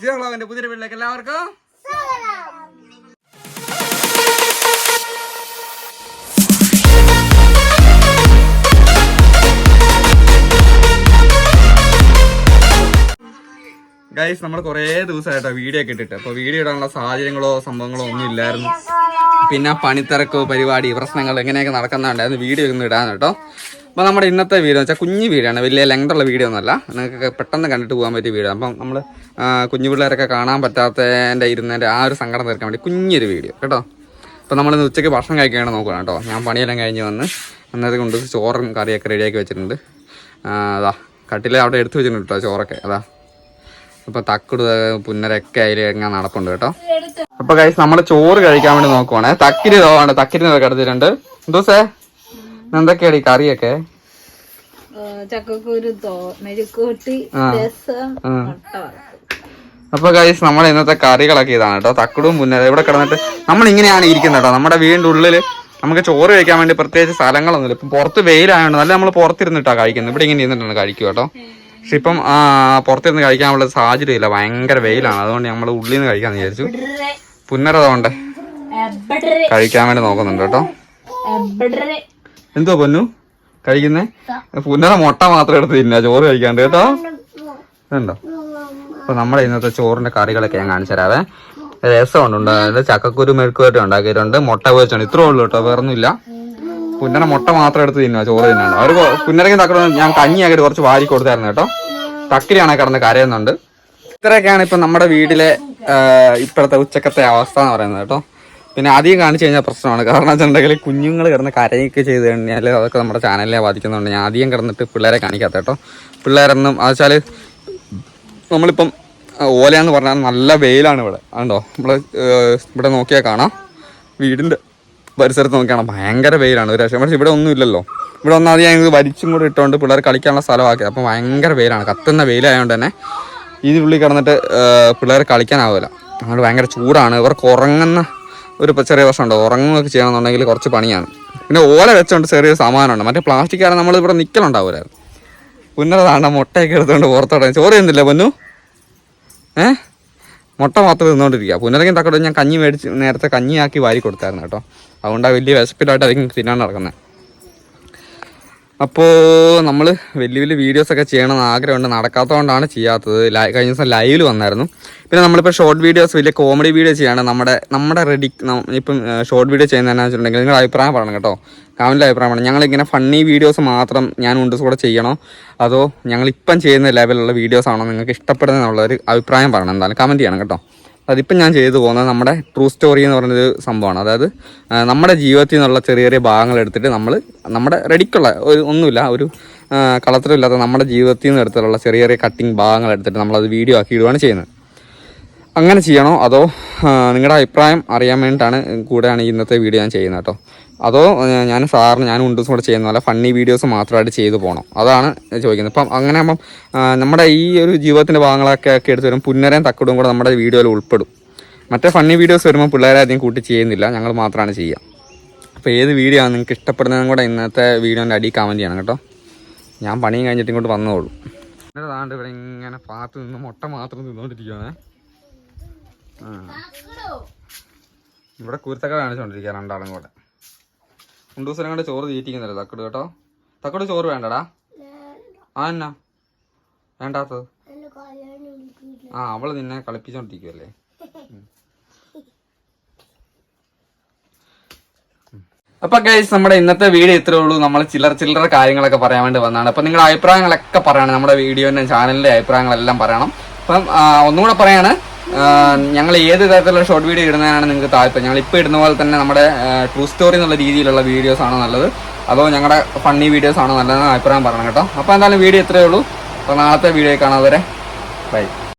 ജിയോളവന്റെ പുതിയ വീട്ടിലേക്ക് എല്ലാവർക്കും. ഗൈസ് നമ്മൾ കുറേ ദിവസമായിട്ടോ വീഡിയോ ഒക്കെ ഇട്ടിട്ട്. അപ്പോൾ വീഡിയോ ഇടാനുള്ള സാഹചര്യങ്ങളോ സംഭവങ്ങളോ ഒന്നും ഇല്ലായിരുന്നു. പിന്നെ പണിത്തിരക്കോ പരിപാടി പ്രശ്നങ്ങൾ എങ്ങനെയൊക്കെ നടക്കുന്നുണ്ടായിരുന്നു വീഡിയോ ഒന്നും ഇടാൻ കേട്ടോ. അപ്പോൾ നമ്മുടെ ഇന്നത്തെ വീട് എന്ന് വെച്ചാൽ കുഞ്ഞു വീടാണ്. വലിയ ലെങ്ത് ഉള്ള വീഡിയോ ഒന്നുമല്ല. നിങ്ങൾക്ക് പെട്ടെന്ന് കണ്ടിട്ട് പോകാൻ പറ്റിയ വീഡിയോ അപ്പം നമ്മൾ കുഞ്ഞു പിള്ളേരൊക്കെ കാണാൻ പറ്റാത്തതിന്റെ ഇരുന്നതിന്റെ ആ ഒരു സങ്കടം തീർക്കാൻ വേണ്ടി കുഞ്ഞൊരു വീഡിയോ കേട്ടോ? അപ്പോൾ നമ്മളിന്ന് ഉച്ചയ്ക്ക് ഭക്ഷണം കഴിക്കാനാണ് നോക്കണം കേട്ടോ. ഞാൻ പണിയെല്ലാം കഴിഞ്ഞ് വന്ന് അന്നേരം കൊണ്ട് ചോറും കറിയൊക്കെ റെഡിയാക്കി വെച്ചിട്ടുണ്ട്. അതാ കട്ടിലെ അവിടെ എടുത്തു വെച്ചിട്ടുണ്ട് കേട്ടോ ചോറൊക്കെ. അതാ. അപ്പോൾ തക്കിട് പുന്നരൊക്കെ അതിൽ എങ്ങനെ നടപ്പുണ്ട് കേട്ടോ. അപ്പോൾ കഴിച്ച് നമ്മൾ ചോറ് കഴിക്കാൻ വേണ്ടി നോക്കുവാണേ. തക്കിരി തക്കിരി കിടത്തിട്ടുണ്ട് എന്തോസേ എന്തൊക്കെയാണ് ഈ കറിയൊക്കെ ചക്കക്കുരു മെഴുക്കൂട്ടി. രസം. അപ്പൊ ഗൈസ് നമ്മുടെ ഇന്നത്തെ കറികളൊക്കെ ഇതാണ് കേട്ടോ. തക്കടും മുന്നേ ഇവിടെ കിടന്നിട്ട് നമ്മൾ ഇങ്ങനെയാണ് ഇരിക്കുന്നത് കേട്ടോ. നമ്മുടെ വീടിന്റെ ഉള്ളിൽ നമുക്ക് ചോറ് കഴിക്കാൻ വേണ്ടി പ്രത്യേകിച്ച് സ്ഥലങ്ങളൊന്നുമില്ല. ഇപ്പം പുറത്ത് വെയിലായതുകൊണ്ട് നല്ല നമ്മൾ പുറത്തിരുന്നിട്ടാണ് കഴിക്കുന്നത്. ഇവിടെ ഇങ്ങനെ ഇരുന്നിട്ടാണ് കഴിക്കുക കേട്ടോ. പക്ഷെ ഇപ്പം പുറത്തിരുന്ന് കഴിക്കാനുള്ള സാഹചര്യമില്ല. ഭയങ്കര വെയിലാണ്. അതുകൊണ്ട് നമ്മൾ ഉള്ളിൽ നിന്ന് കഴിക്കാന്ന് വിചാരിച്ചു. പുന്നരതുകൊണ്ട് കഴിക്കാൻ വേണ്ടി നോക്കുന്നുണ്ട് കേട്ടോ. എന്തോ പൊന്നു? കഴിക്കുന്നേ? പുന്നര മുട്ട മാത്രം എടുത്ത് തിന്നാ ചോറ് കഴിക്കാണ്ട് കേട്ടോ. ഉണ്ടോ അപ്പൊ നമ്മുടെ ഇന്നത്തെ ചോറിന്റെ കറികളൊക്കെ ഞാൻ കാണിച്ചു തരാവേ. രസമുണ്ട് ഉണ്ടായത് ചക്കക്കുരു മെഴുക്കുവരട്ടി ഉണ്ടാക്കിയിട്ടുണ്ട്. മുട്ട പൊരിച്ചുണ്ട്. ഇത്രേ ഉള്ളൂ കേട്ടോ വേറൊന്നുമില്ല. പുന്നര മുട്ട മാത്രം എടുത്ത് തിന്നുക ചോറ് തിന്നാണ് അവർ പുന്നരക്കും തക്കടും ഞാൻ കഞ്ഞിയാക്കിയിട്ട് കുറച്ച് വാരി കൊടുത്തായിരുന്നു കേട്ടോ. തക്കിരിയാണെ കിടന്ന് കരയുന്നുണ്ട്. ഇത്രയൊക്കെയാണ് ഇപ്പൊ നമ്മുടെ വീട്ടിലെ ഇപ്പോഴത്തെ ഉച്ചക്കത്തെ അവസ്ഥ എന്ന് പറയുന്നത് കേട്ടോ. പിന്നെ ആദ്യം കാണിച്ചു കഴിഞ്ഞാൽ പ്രശ്നമാണ്. കാരണം വെച്ചിട്ടുണ്ടെങ്കിൽ കുഞ്ഞുങ്ങൾ കിടന്ന് കരയൊക്കെ ചെയ്ത് കഴിഞ്ഞാൽ അതൊക്കെ നമ്മുടെ ചാനലിനെ ബാധിക്കുന്നുണ്ട്. ഞാൻ ആദ്യം കിടന്നിട്ട് പിള്ളേരെ കാണിക്കാത്ത കേട്ടോ. പിള്ളേരൊന്നും അത് വെച്ചാൽ നമ്മളിപ്പം ഓലയാന്ന് പറഞ്ഞാൽ നല്ല വെയിലാണ് ഇവിടെ. അതുണ്ടോ നമ്മൾ ഇവിടെ നോക്കിയാൽ കാണാം. വീടിന്റെ പരിസരത്ത് നോക്കിയാണ് ഭയങ്കര വെയിലാണ്. ഒരു രക്ഷ പക്ഷേ ഇവിടെ ഒന്നും ഇല്ലല്ലോ. ഇവിടെ ഒന്നും ആദ്യം ഞങ്ങൾ വലിച്ചും കൂടി ഇട്ടുകൊണ്ട് പിള്ളേർ കളിക്കാനുള്ള സ്ഥലമാക്കി. അപ്പം ഭയങ്കര വെയിലാണ്. കത്തുന്ന വെയിലായതുകൊണ്ട് തന്നെ ഇതിനുള്ളിൽ കിടന്നിട്ട് പിള്ളേർ കളിക്കാനാവില്ല അതുകൊണ്ട് ഭയങ്കര ചൂടാണ്. ഇവർക്ക് ഉറങ്ങുന്ന ഒരു ചെറിയ പ്രശ്നമുണ്ട് ഉറങ്ങുകയൊക്കെ ചെയ്യണമെന്നുണ്ടെങ്കിൽ കുറച്ച് പണിയാണ്. പിന്നെ ഓല വെച്ചുകൊണ്ട് ചെറിയൊരു സമാനമുണ്ട് മറ്റേ പ്ലാസ്റ്റിക് ആണ് നമ്മൾ ഇവിടെ നിൽക്കലുണ്ടാവില്ലായിരുന്നു പുന്നതാണ്ട മുട്ടയൊക്കെ എടുത്തുകൊണ്ട് പുറത്തോടെ ചോറ് ചെയ്യുന്നില്ല പൊന്നു? ഏ? മുട്ട മാത്രം തിന്നുകൊണ്ടിരിക്കുക പുനരകം തക്കോട്ട് ഞാൻ കഞ്ഞി മേടിച്ച് നേരത്തെ കഞ്ഞിയാക്കി വാരി കൊടുത്തായിരുന്നു കേട്ടോ. അതുകൊണ്ടാണ് വലിയ വിശപ്പിലായിട്ടായിരിക്കും തിന്നാൻ നടക്കുന്നത് അപ്പോൾ നമ്മൾ വലിയ വലിയ വീഡിയോസ് ഒക്കെ ചെയ്യണമെന്ന് ആഗ്രഹമുണ്ട്. നടക്കാത്തതുകൊണ്ടാണ് ചെയ്യാത്തത്. ലൈ- കഴിഞ്ഞ ദിവസം ലൈവിൽ വന്നായിരുന്നു. പിന്നെ നമ്മളിപ്പോൾ ഷോർട്ട് വീഡിയോസ് വലിയ കോമഡി വീഡിയോ ചെയ്യാണ്. നമ്മുടെ നമ്മുടെ റെഡി ഇപ്പം ഷോർട്ട് വീഡിയോ ചെയ്യുന്നതെന്നു വെച്ചിട്ടുണ്ടെങ്കിൽ നിങ്ങളുടെ അഭിപ്രായം പറയണം കേട്ടോ. കാമിന്റെ അഭിപ്രായം പറയണം. ഞങ്ങളിങ്ങനെ ഫണ്ണി വീഡിയോസ് മാത്രം ഞാൻ ഉണ്ട് കൂടെ ചെയ്യണോ? അതോ ഞങ്ങൾ ഇപ്പം ചെയ്യുന്ന ലെവലുള്ള വീഡിയോസ് ആണോ നിങ്ങൾക്ക് ഇഷ്ടപ്പെടുന്നത് എന്നുള്ളൊരു അഭിപ്രായം പറയണം. എന്തായാലും കമന്റ് ചെയ്യണം കേട്ടോ. അതിപ്പം ഞാൻ ചെയ്തു പോകുന്നത് നമ്മുടെ ട്രൂ സ്റ്റോറി എന്ന് പറയുന്നൊരു സംഭവമാണ്. അതായത് നമ്മുടെ ജീവിതത്തിൽ നിന്നുള്ള ചെറിയ ചെറിയ ഭാഗങ്ങൾ എടുത്തിട്ട് നമ്മൾ നമ്മുടെ റെഡിക്കുള്ള ഒരു ഒന്നുമില്ല ഒരു കളത്തിലില്ലാത്ത നമ്മുടെ ജീവിതത്തിൽ നിന്ന് എടുത്തിട്ടുള്ള ചെറിയ ചെറിയ കട്ടിങ് ഭാഗങ്ങൾ എടുത്തിട്ട് നമ്മളത് വീഡിയോ ആക്കി ഇടുകയാണ് ചെയ്യുന്നത്. അങ്ങനെ ചെയ്യണോ അതോ നിങ്ങളുടെ അഭിപ്രായം അറിയാൻ വേണ്ടിയിട്ടാണ് കൂടെയാണ് ഇന്നത്തെ വീഡിയോ ഞാൻ ചെയ്യുന്നത് കേട്ടോ. അതോ ഞാൻ സാറിന് ഞാൻ ഉണ്ടും കൂടെ ചെയ്യുന്ന പോലെ ഫണ്ണി വീഡിയോസ് മാത്രമായിട്ട് ചെയ്തു പോകണം അതാണ് ചോദിക്കുന്നത്. ഇപ്പം അങ്ങനെ ആകുമ്പം നമ്മുടെ ഈ ഒരു ജീവിതത്തിന്റെ ഭാഗങ്ങളൊക്കെ ഒക്കെ എടുത്ത് വരും പുന്നരയും തക്കടും കൂടെ നമ്മുടെ വീഡിയോയിൽ ഉൾപ്പെടും. മറ്റേ ഫണ്ണി വീഡിയോസ് വരുമ്പോൾ പിള്ളേരെ അധികം കൂട്ടി ചെയ്യുന്നില്ല ഞങ്ങൾ മാത്രമാണ് ചെയ്യുക. അപ്പോൾ ഏത് വീഡിയോ ആണ് നിങ്ങൾക്ക് ഇഷ്ടപ്പെടുന്നതും കൂടെ ഇന്നത്തെ വീഡിയോന്റെ അടി കമന്റ് ചെയ്യണം കേട്ടോ. ഞാൻ പണിയും കഴിഞ്ഞിട്ട് ഇങ്ങോട്ട് വന്നോളൂ. താണ്ട് ഇവിടെ ഇങ്ങനെ പാത്ത് നിന്ന് മുട്ട മാത്രം തിന്നോണ്ടിരിക്കുകയാണേ ആ. ഇവിടെ കുരുത്തക്ക കാണിച്ചുകൊണ്ടിരിക്കുക രണ്ടാളും കൂടെ. രണ്ടു ദിവസം കണ്ട് ചോറ് തീറ്റിക്കുന്നില്ല തക്കട് കേട്ടോ. തക്കട് ചോറ് വേണ്ടടാ. ആ എന്നാ. വേണ്ടാത്തത്. ആ അവൾ നിന്നെ കളിപ്പിച്ചോണ്ടിരിക്കുവല്ലേ. അപ്പൊ ഗൈസ് നമ്മുടെ ഇന്നത്തെ വീഡിയോ ഇത്രേ ഉള്ളൂ. നമ്മൾ ചില്ലറ ചില്ലറ കാര്യങ്ങളൊക്കെ പറയാൻ വേണ്ടി വന്നതാണ്. അപ്പൊ നിങ്ങളുടെ അഭിപ്രായങ്ങളൊക്കെ പറയണം. നമ്മുടെ വീഡിയോന്റെ ചാനലിന്റെ അഭിപ്രായങ്ങളെല്ലാം പറയണം. അപ്പം ഒന്നുകൂടെ പറയാണ്. ഞങ്ങൾ ഏത് തരത്തിലുള്ള ഷോർട്ട് വീഡിയോ ഇടുന്നതിനാണ് നിങ്ങൾക്ക് താല്പര്യം? ഞങ്ങൾ ഇപ്പോൾ ഇടുന്ന പോലെ തന്നെ നമ്മുടെ ട്രൂ സ്റ്റോറി എന്നുള്ള രീതിയിലുള്ള വീഡിയോസ് ആണോ നല്ലത്? അതോ ഞങ്ങളുടെ ഫണ്ണി വീഡിയോസ് ആണോ നല്ലതെന്ന് അഭിപ്രായം പറയണം കേട്ടോ. അപ്പോൾ എന്തായാലും വീഡിയോ ഇത്രയേ ഉള്ളൂ. അപ്പോൾ നാളത്തെ വീഡിയോ കാണാതെ വരെ ബൈ